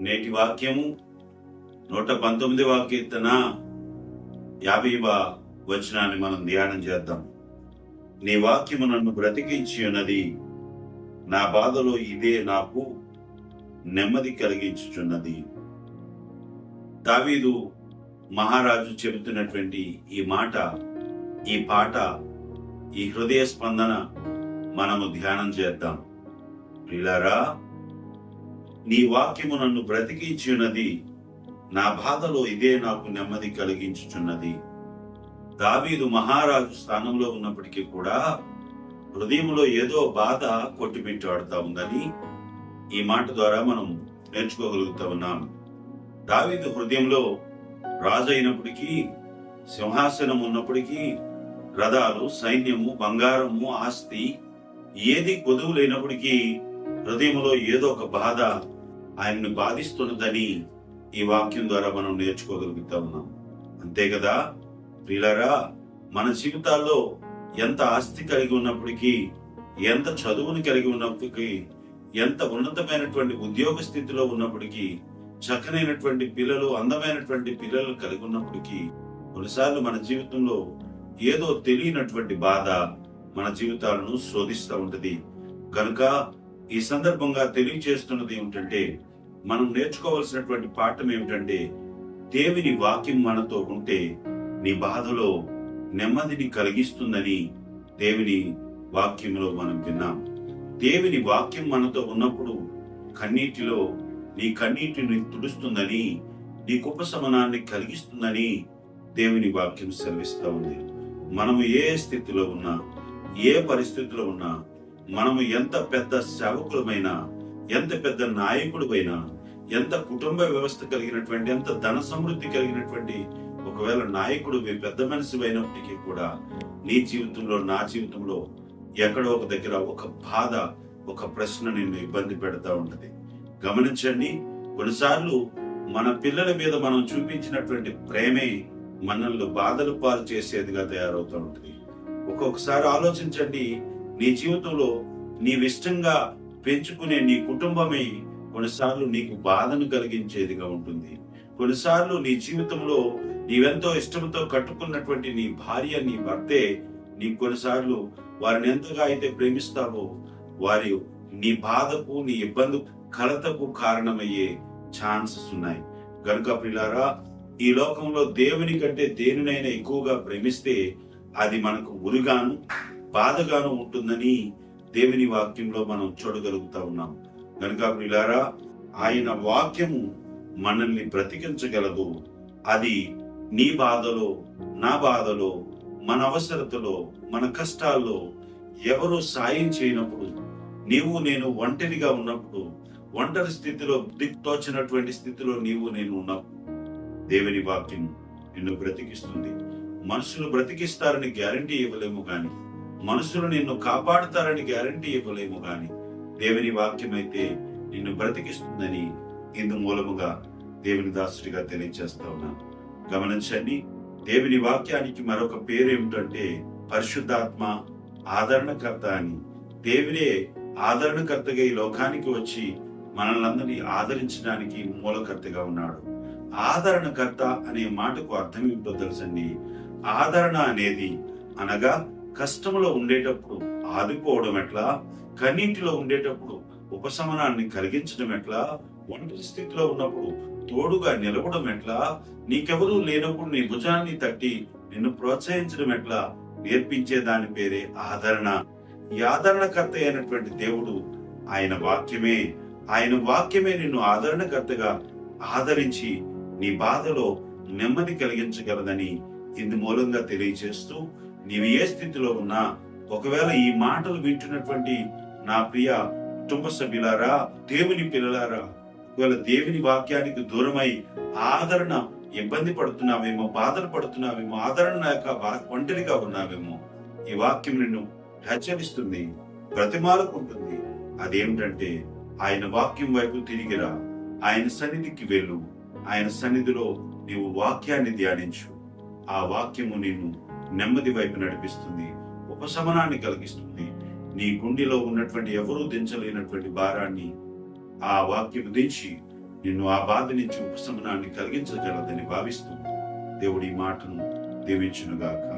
నేటి వాక్యము నూట పంతొమ్మిదవ కీర్తన యాభైవ వచనాన్ని మనం ధ్యానం చేద్దాం. నీ వాక్యము నన్ను బ్రతికించి ఉన్నది నా బాధలో ఇదే నాకు నెమ్మది కలిగించుచున్నది. దావీదు మహారాజు చెబుతున్నటువంటి ఈ మాట ఈ పాట ఈ హృదయ స్పందన మనము ధ్యానం చేద్దాం. ప్రియులారా నీ వాక్యము నన్ను బ్రతికించి ఉన్నది నా బాధలో ఇదే నాకు నెమ్మది కలిగించుచున్నది. దావీదు మహారాజు స్థానంలో ఉన్నప్పటికీ కూడా హృదయంలో ఏదో బాధ కొట్టిపెట్టాడుతా ఉందని ఈ మాట ద్వారా మనం నేర్చుకోగలుగుతా ఉన్నాం. దావీదు హృదయంలో రాజు అయినప్పటికీ సింహాసనం ఉన్నప్పటికీ రథాలు సైన్యము బంగారము ఆస్తి ఏది కొదువు లేనప్పటికీ హృదయంలో ఏదో ఒక బాధ ఆయన్ని బాధిస్తున్నదని ఈ వాక్యం ద్వారా మనం నేర్చుకోగలుగుతా ఉన్నాం. అంతే కదా? ప్రియులరా మన జీవితాల్లో ఎంత ఆస్తి కలిగి ఉన్నప్పటికీ ఎంత చదువుని కలిగి ఉన్నప్పటికీ ఎంత ఉన్నతమైనటువంటి ఉద్యోగ స్థితిలో ఉన్నప్పటికీ చక్కనైనటువంటి పిల్లలు అందమైనటువంటి పిల్లలు కలిగి ఉన్నప్పటికీ కొన్నిసార్లు మన జీవితంలో ఏదో తెలియనటువంటి బాధ మన జీవితాలను శోధిస్తూ ఉంటుంది. కనుక ఈ సందర్భంగా తెలియజేస్తున్నది ఏమిటంటే మనం నేర్చుకోవాల్సినటువంటి పాఠం ఏమిటంటే దేవుని వాక్యం మనతో ఉంటే నీ బాధలో నెమ్మదిని కలిగిస్తుందని దేవుని వాక్యంలో మనం విన్నాం. దేవుని వాక్యం మనతో ఉన్నప్పుడు కన్నీటిలో నీ కన్నీటిని తుడుస్తుందని నీ ఉపశమనాన్ని కలిగిస్తుందని దేవుని వాక్యం సెలవిస్తూ ఉంది. మనము ఏ స్థితిలో ఉన్నా ఏ పరిస్థితిలో ఉన్నా మనము ఎంత పెద్ద సేవకులమైనా ఎంత పెద్ద నాయకుడిపైనా ఎంత కుటుంబ వ్యవస్థ కలిగినటువంటి ఎంత ధన సమృద్ధి కలిగినటువంటి ఒకవేళ నాయకుడు మీ పెద్ద మనిషి అయినప్పటికీ కూడా నీ జీవితంలో నా జీవితంలో ఎక్కడో ఒక దగ్గర ఒక బాధ ఒక ప్రశ్న నిన్ను ఇబ్బంది పెడతా ఉంటది. గమనించండి కొన్నిసార్లు మన పిల్లల మీద మనం చూపించినటువంటి ప్రేమే మనల్ని బాధలు పాలు చేసేదిగా తయారవుతూ ఉంటుంది. ఒక్కొక్కసారి ఆలోచించండి నీ జీవితంలో నీవిష్టంగా పెంచుకునే నీ కుటుంబమే కొన్నిసార్లు నీకు బాధను కలిగించేదిగా ఉంటుంది. కొన్నిసార్లు నీ జీవితంలో నీవెంతో ఇష్టంతో కట్టుకున్నటువంటి నీ భార్య నీ భర్తే నీ కొన్నిసార్లు వారిని ఎంతగా అయితే ప్రేమిస్తావో వారి నీ బాధకు నీ ఇబ్బంది కలతకు కారణమయ్యే ఛాన్సెస్ ఉన్నాయి. గనుక ప్రిలారా ఈ లోకంలో దేవుని కంటే దేనినైనా ఎక్కువగా ప్రేమిస్తే అది మనకు ఉరిగాను బాధగాను ఉంటుందని దేవుని వాక్యంలో మనం చూడగలుగుతా ఉన్నాం. గనుక ప్రిలారా ఆయన వాక్యము మనల్ని బ్రతికించగలదు. అది నీ బాధలో నా బాధలో మన అవసరతలో మన కష్టాల్లో ఎవరు సాయం చేయనప్పుడు నీవు నేను ఒంటరిగా ఉన్నప్పుడు ఒంటరి స్థితిలో దిక్తోచినటువంటి స్థితిలో నీవు నేను ఉన్నప్పుడు దేవుని వాక్యం నిన్ను బ్రతికిస్తుంది. మనుషులు బ్రతికిస్తారని గ్యారంటీ ఇవ్వలేము కానీ మనుషులు నిన్ను కాపాడుతారని గ్యారంటీ ఇవ్వలేము గాని. దేవుని వాక్యం అయితే నిన్ను బ్రతికిస్తుందని ఇందు మూలముగా దేవుని దాసుడిగా తెలియజేస్తా ఉన్నాను. గమనించండి దేవుని వాక్యానికి మరొక పేరు ఏమిటంటే పరిశుద్ధాత్మ ఆదరణకర్త అని. దేవునే ఆదరణకర్తగా ఈ లోకానికి వచ్చి మనల్ని ఆదరించడానికి మూలకర్తగా ఉన్నాడు. ఆదరణకర్త అనే మాటకు అర్థం ఏమిటో తెలుసండి? ఆదరణ అనేది అనగా కష్టంలో ఉండేటప్పుడు ఆదుకోవడం ఎట్లా? కన్నీటిలో ఉండేటప్పుడు ఉపశమనాన్ని కలిగించడం ఎట్లా? ఒంటరి స్థితిలో ఉన్నప్పుడు తోడుగా నిలవడం ఎట్లా? నీకెవరూ లేనప్పుడు నీ భుజాన్ని తట్టి నిన్ను ప్రోత్సహించడం ఎట్లా? నేర్పించే దాని పేరే ఆదరణ. ఈ ఆదరణకర్త అయినటువంటి దేవుడు ఆయన వాక్యమే. ఆయన వాక్యమే నిన్ను ఆదరణకర్తగా ఆదరించి నీ బాధలో నెమ్మది కలిగించగలదని ఇందు మూలంగా తెలియజేస్తూ నీవు ఏ స్థితిలో ఉన్నా ఒకవేళ ఈ మాటలు వింటున్నటువంటి నా ప్రియ కుటుంబ సభ్యులారా దేవుని పిల్లలారా ఒకవేళ దేవుని వాక్యానికి దూరమై ఆదరణ ఇబ్బంది పడుతున్నావేమో బాధలు పడుతున్నావేమో ఆదరణ యొక్క ఒంటరిగా ఉన్నావేమో ఈ వాక్యం నిన్ను హెచ్చరిస్తుంది బ్రతిమాలకుంటుంది. అదేమిటంటే ఆయన వాక్యం వైపు తిరిగిరా ఆయన సన్నిధికి వెళ్ళు. ఆయన సన్నిధిలో నీవు వాక్యాన్ని ధ్యానించు. ఆ వాక్యము నిన్ను నెమ్మది వైపు నడిపిస్తుంది. ఉపశమనాన్ని కలిగిస్తుంది. నీ గుండెలో ఉన్నటువంటి ఎవరూ దించలేనటువంటి భారాన్ని ఆ వాక్యం దించి నిన్ను ఆ బాధ నుంచి ఉపశమనాన్ని కలిగించగలదని భావిస్తూ దేవుడి మాటను దీవించునుగాక.